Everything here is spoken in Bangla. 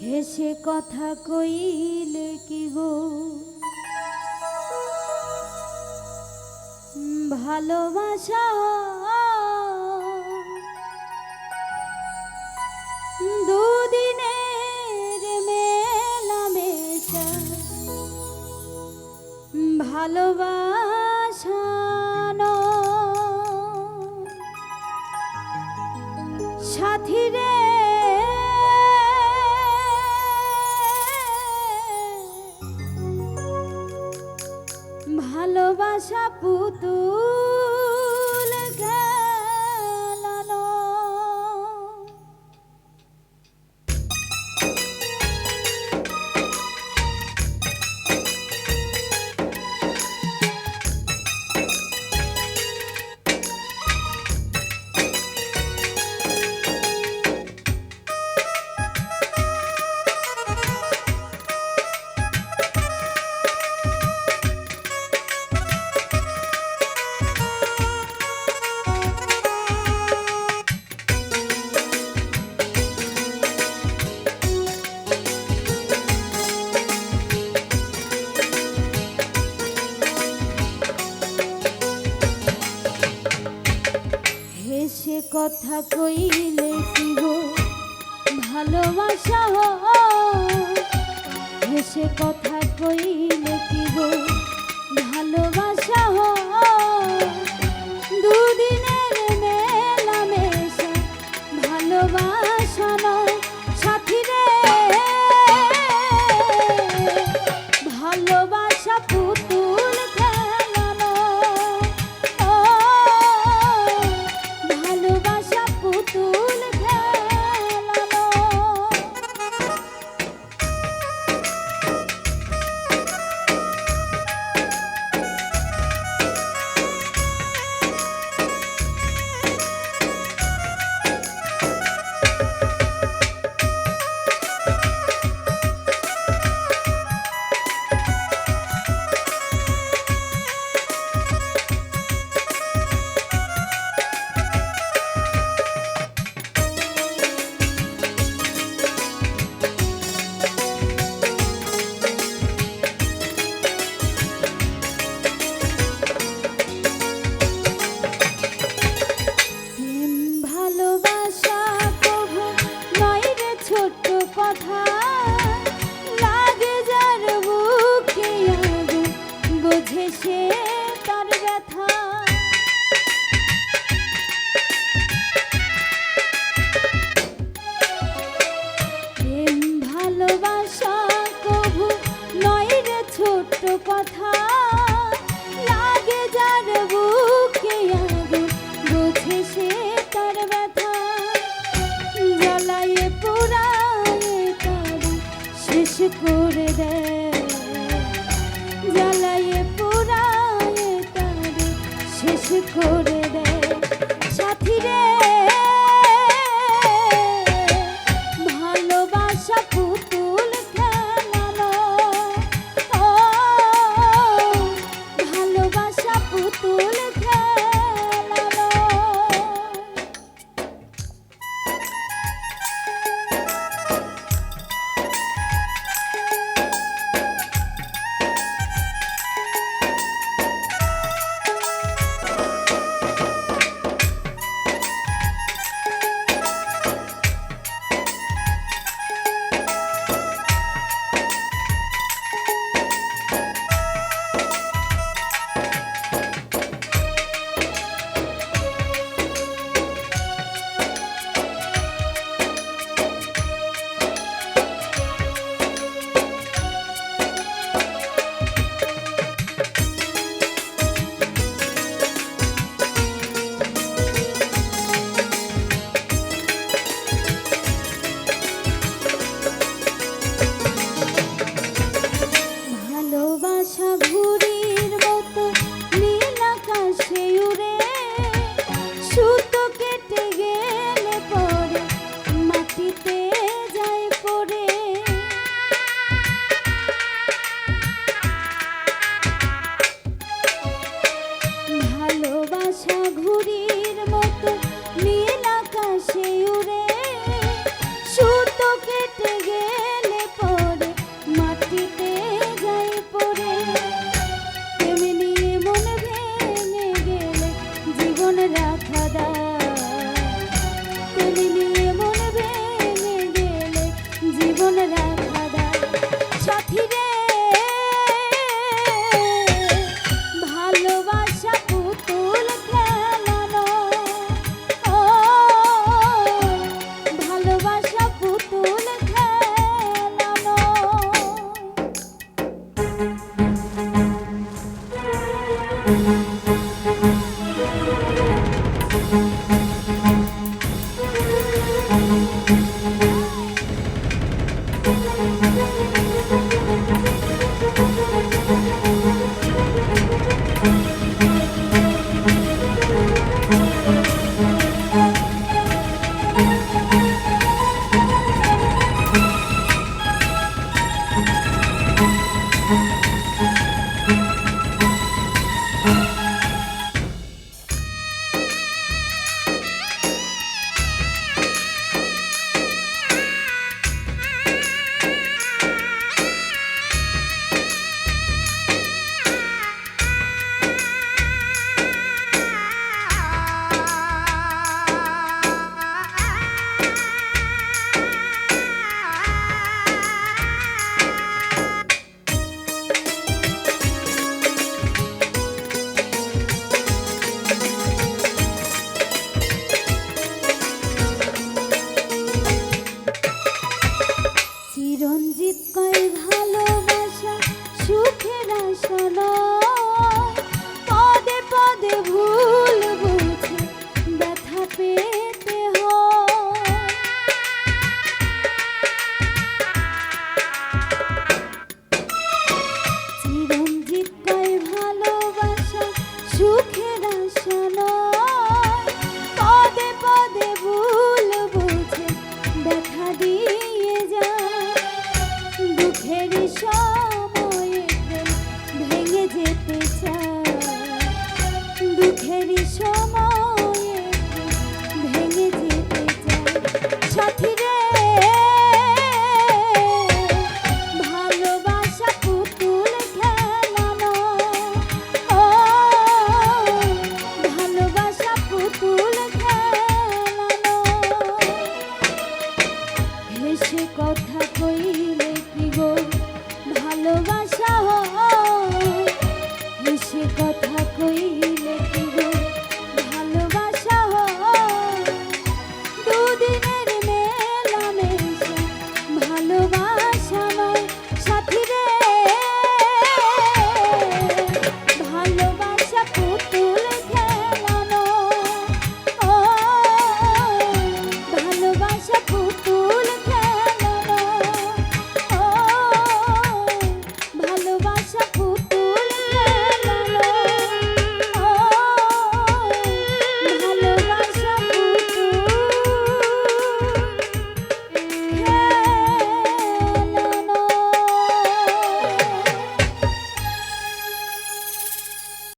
হেসে কথা কইলে কি গো? ভালোবাসা দুদিনের মেলামেশা ভালোবাসা ভালোবাসা পুতুল কথা কইলে কি গো? ভালোবাসা হেসে কথা কইলে কি গো? ভালোবাসা করে দেয় জ্বালাইয়ে পোড়ায় তারে শেষ করে ঈশ্বর আশা